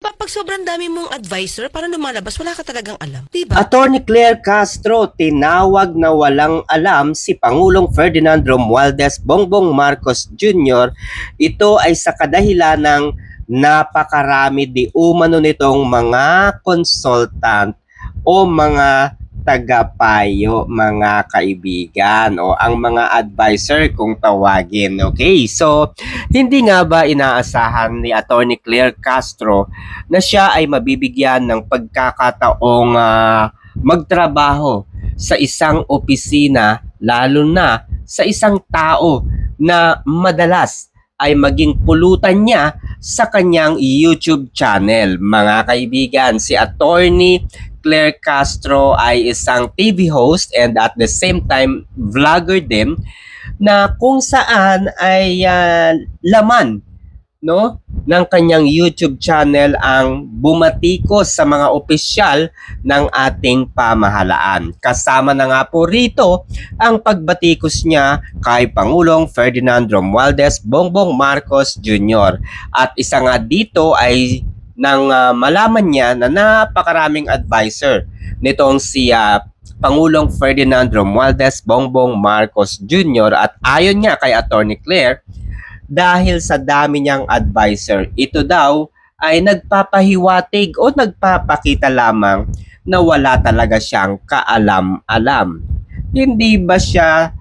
Pa- Pag sobrang dami mong advisor, para lumalabas, wala ka talagang alam. Diba? Attorney Claire Castro tinawag na walang alam si Pangulong Ferdinand Romualdez Bongbong Marcos Jr. Ito ay sa kadahilan ng napakarami di umano nitong mga consultant o mga tagapayo, mga kaibigan o ang mga advisor kung tawagin. Okay, so hindi nga ba inaasahan ni Attorney Claire Castro na siya ay mabibigyan ng pagkakataong ah, magtrabaho sa isang opisina lalo na sa isang tao na madalas ay maging pulutan niya sa kanyang YouTube channel. Mga kaibigan, si Attorney Claire Castro ay isang TV host and at the same time vlogger din na kung saan ay ah, laman no ng kanyang YouTube channel ang bumatikos sa mga opisyal ng ating pamahalaan. Kasama na nga po rito ang pagbatikos niya kay Pangulong Ferdinand Romualdez Bongbong Marcos Jr. At isa nga dito ay nang ah, malaman niya na napakaraming advisor nitong si ah, Pangulong Ferdinand Romualdez Bongbong Marcos Jr. at ayon niya kay Attorney Claire dahil sa dami niyang advisor. Ito daw ay nagpapahiwatig o nagpapakita lamang na wala talaga siyang kaalam-alam. Hindi ba siya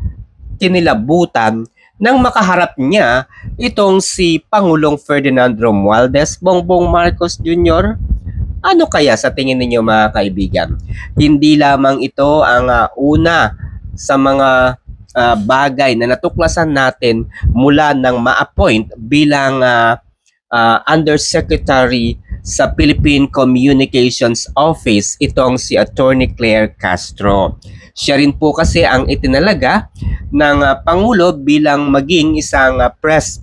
kinilabutan nang makaharap niya itong si Pangulong Ferdinand Romualdez Bongbong Marcos Jr.? Ano kaya sa tingin ninyo mga kaibigan? Hindi lamang ito ang ah, una sa mga ah, bagay na natuklasan natin mula nang ma-appoint bilang ah, ah, Undersecretary sa Philippine Communications Office itong si Attorney Claire Castro. Siya rin po kasi ang itinalaga ng ah, Pangulo bilang maging isang ah, press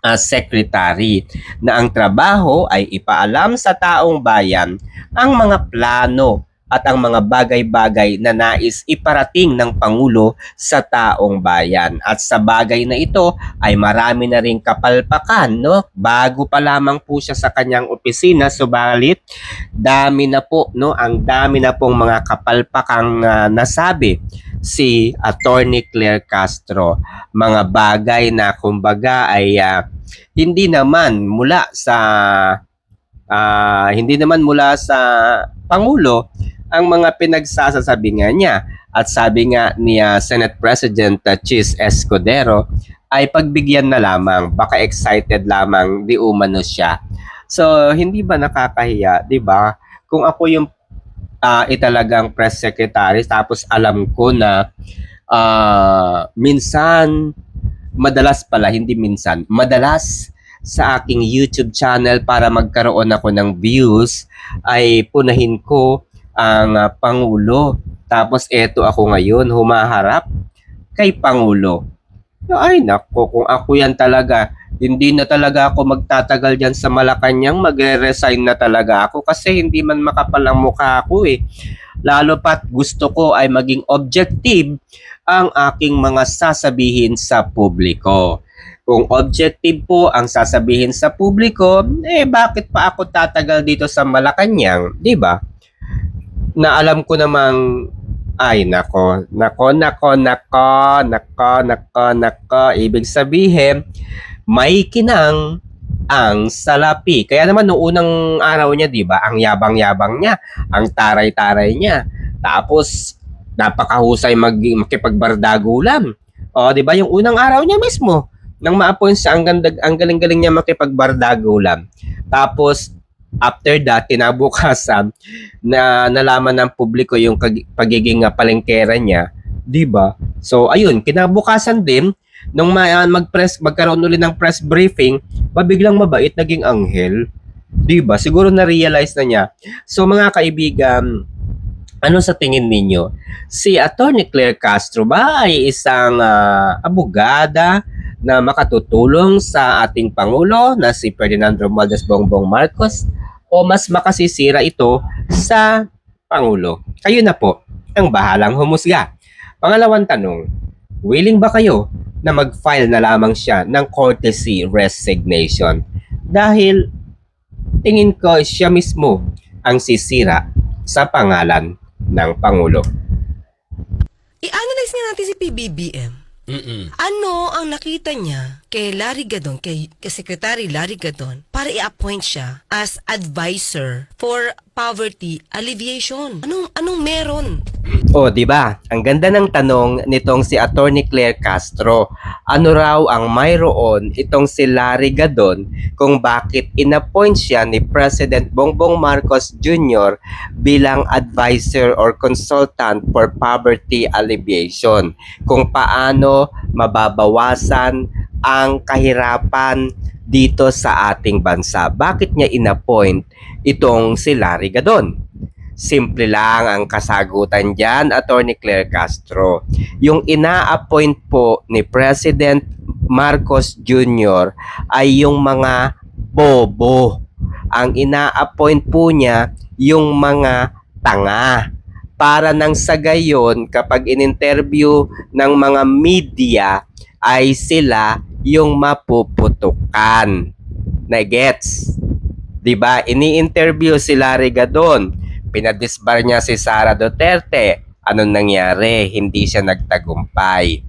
ah, secretary na ang trabaho ay ipaalam sa taong bayan ang mga plano at ang mga bagay-bagay na nais iparating ng Pangulo sa taong bayan. At sa bagay na ito ay marami na ring kapalpakan, no? Bago pa lamang po siya sa kanyang opisina, subalit dami na po, no? Ang dami na pong mga kapalpakang ah, nasabi si Attorney Claire Castro. Mga bagay na kumbaga ay ah, hindi naman mula sa ah, hindi naman mula sa Pangulo ang mga pinagsasasabi nga niya. At sabi nga ni ah, Senate President uh, Chis Escudero ay pagbigyan na lamang. Baka excited lamang di umano siya. So hindi ba nakakahiya di ba? Kung ako yung ah, italagang press secretary tapos alam ko na ah, minsan madalas pala hindi minsan madalas sa aking YouTube channel para magkaroon ako ng views ay punahin ko ang ah, Pangulo. Tapos eto ako ngayon, humaharap kay Pangulo. Ay nako, kung ako yan talaga, hindi na talaga ako magtatagal dyan sa Malacanang, magre-resign na talaga ako kasi hindi man makapal ang mukha ako eh. Lalo pat gusto ko ay maging objective ang aking mga sasabihin sa publiko. Kung objective po ang sasabihin sa publiko, eh bakit pa ako tatagal dito sa Malacanang, 'di ba? na alam ko namang ay nako, nako, nako, nako, nako, nako, nako, ibig sabihin may kinang ang salapi. Kaya naman noong unang araw niya, 'di ba? Ang yabang-yabang niya, ang taray-taray niya. Tapos napakahusay mag makipagbardagulan. O, 'di ba? Yung unang araw niya mismo nang ma-appoint siya ang ganda ang galing-galing niya makipagbardagulan. Tapos after that, kinabukasan, na nalaman ng publiko yung pagiging uh, palengkera niya, 'di ba? So ayun, kinabukasan din nung ma- mag-press magkaroon ulit ng press briefing, mabiglang mabait naging anghel. 'Di ba? Siguro na-realize na niya. So mga kaibigan, ano sa tingin ninyo? Si Attorney Claire Castro ba ay isang ah, abogada na makatutulong sa ating Pangulo na si Ferdinand Romualdez Bongbong Marcos o mas makasisira ito sa Pangulo? Kayo na po ang bahalang humusga. Pangalawang tanong, willing ba kayo na mag-file na lamang siya ng courtesy resignation? Dahil tingin ko siya mismo ang sisira sa pangalan ng Pangulo. I-analyze nga natin si PBBM. Mm-mm. Ano ang nakita niya kay Larry Gadon, kay, kay Secretary Larry Gadon, para i-appoint siya as advisor for poverty alleviation? Anong, anong meron? O, di ba? Ang ganda ng tanong nitong si Attorney Claire Castro. Ano raw ang mayroon itong si Larry Gadon kung bakit inappoint siya ni President Bongbong Marcos Jr. bilang advisor or consultant for poverty alleviation. Kung paano mababawasan ang kahirapan dito sa ating bansa. Bakit niya inappoint itong si Larry Gadon? Simple lang ang kasagutan dyan, Attorney Claire Castro. Yung ina-appoint po ni President Marcos Jr. ay yung mga bobo. Ang ina-appoint po niya yung mga tanga. Para nang sa gayon, kapag in-interview ng mga media, ay sila yung mapuputukan. Na gets? 'Di ba? Ini-interview si Larry Gadon. Pinadisbar niya si Sara Duterte. Anong nangyari? Hindi siya nagtagumpay.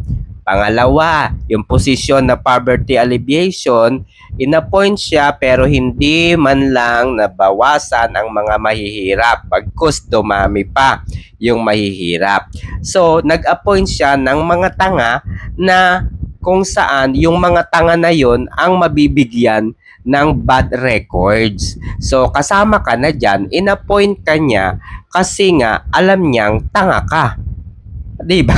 Pangalawa, yung posisyon na poverty alleviation, inappoint siya pero hindi man lang nabawasan ang mga mahihirap. Bagkus dumami pa yung mahihirap. So, nag-appoint siya ng mga tanga na kung saan yung mga tanga na yon ang mabibigyan ng bad records. So, kasama ka na dyan, inappoint ka niya kasi nga alam niyang tanga ka. Di ba?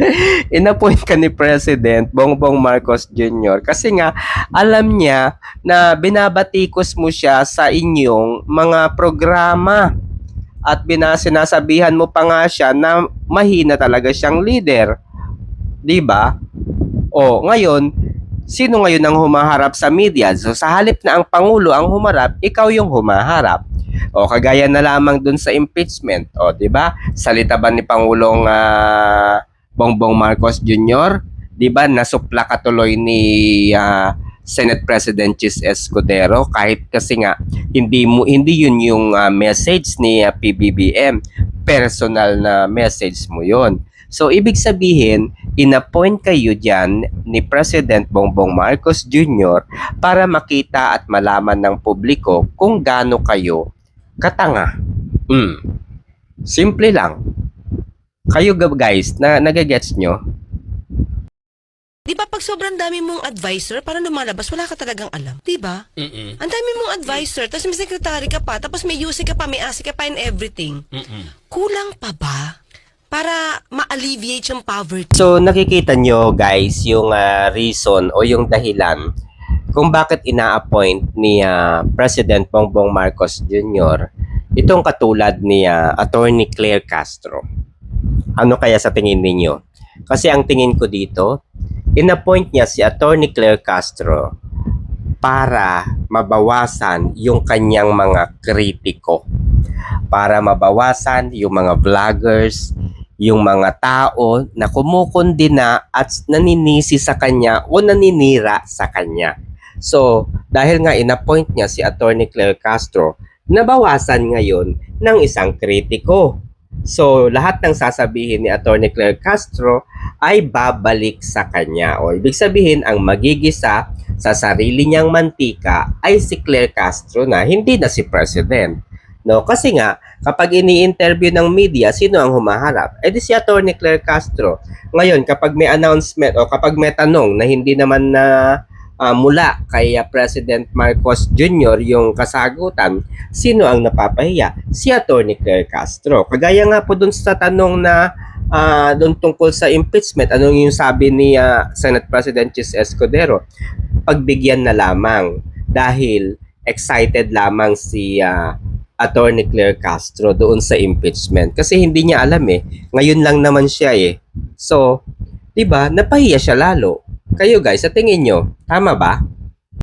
inappoint ka ni President Bongbong Marcos Jr. kasi nga alam niya na binabatikos mo siya sa inyong mga programa at binasinasabihan mo pa nga siya na mahina talaga siyang leader. Di ba? O, ngayon, sino ngayon ang humaharap sa media? So, sa halip na ang Pangulo ang humarap, ikaw yung humaharap. O, kagaya na lamang dun sa impeachment. O, di ba? Salita ba ni Pangulong ah, Bongbong Marcos Jr.? Di ba? Nasupla ka tuloy ni ah, Senate President Chis Escudero kahit kasi nga hindi mo hindi yun yung ah, message ni ah, PBBM personal na message mo yon So, ibig sabihin, inappoint kayo dyan ni President Bongbong Marcos Jr. para makita at malaman ng publiko kung gaano kayo katanga. Mm. Simple lang. Kayo guys, na nagagets nyo? Di ba pag sobrang dami mong advisor, para lumalabas, wala ka talagang alam. Di ba? Mm-mm. Ang dami mong advisor, tapos may secretary ka pa, tapos may UC ka pa, may ASI ka pa, and everything. Mm-mm. Kulang pa ba para ma-alleviate yung poverty? So, nakikita nyo guys yung ah, reason o yung dahilan kung bakit ina-appoint ni ah, President Bongbong Marcos Jr. itong katulad ni ah, Attorney Claire Castro. Ano kaya sa tingin ninyo? Kasi ang tingin ko dito, in-appoint niya si Attorney Claire Castro para mabawasan yung kanyang mga kritiko. Para mabawasan yung mga vloggers, yung mga tao na kumukundina at naninisi sa kanya o naninira sa kanya. So, dahil nga in-appoint niya si Attorney Claire Castro, nabawasan ngayon ng isang kritiko. So, lahat ng sasabihin ni Attorney Claire Castro ay babalik sa kanya. O ibig sabihin, ang magigisa sa sarili niyang mantika ay si Claire Castro na hindi na si President. No, kasi nga kapag ini-interview ng media, sino ang humaharap? Eh di si Attorney Claire Castro. Ngayon, kapag may announcement o kapag may tanong na hindi naman na ah, mula kay ah, President Marcos Jr. yung kasagutan, sino ang napapahiya? Si Attorney Claire Castro. Kagaya nga po dun sa tanong na ah, dun tungkol sa impeachment, anong yung sabi ni ah, Senate President Chis Escudero? Pagbigyan na lamang dahil excited lamang si ah, Attorney Claire Castro doon sa impeachment kasi hindi niya alam eh. Ngayon lang naman siya eh. So, 'di ba? Napahiya siya lalo. Kayo guys, sa tingin nyo, tama ba?